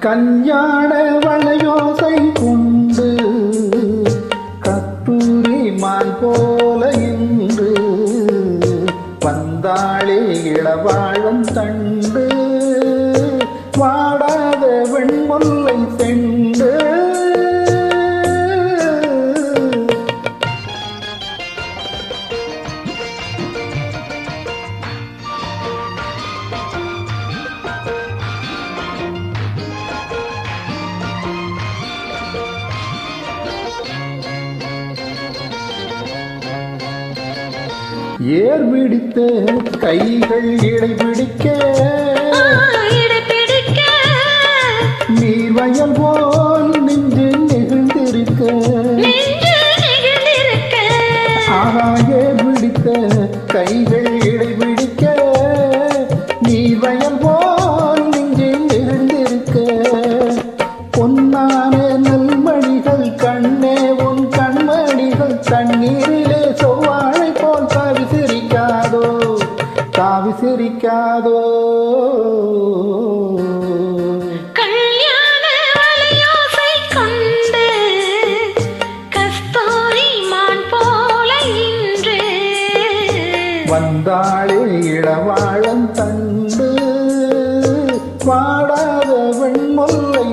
கல்யாண வளையோசை கொண்டு கத்தூரி மான் போல இன்று வந்தாளே இளவாழும் தண்டு. ஏர் பிடித்த கைகள் இடை பிடிக்க நீர் வயல் போல் நின்று நெகிழ்ந்திருக்க. ஆகாய பிடித்த கைகள் இடை பிடிக்க நீர் வயல் போல் நின்று நெகிழ்ந்திருக்க. பொன்னான நல்மணிகள் கண்ணே உன் கண்மணிகள் தண்ணீரிலே வந்தாளே இளவாழம் தண்டு பாடாத வெண்முல்லை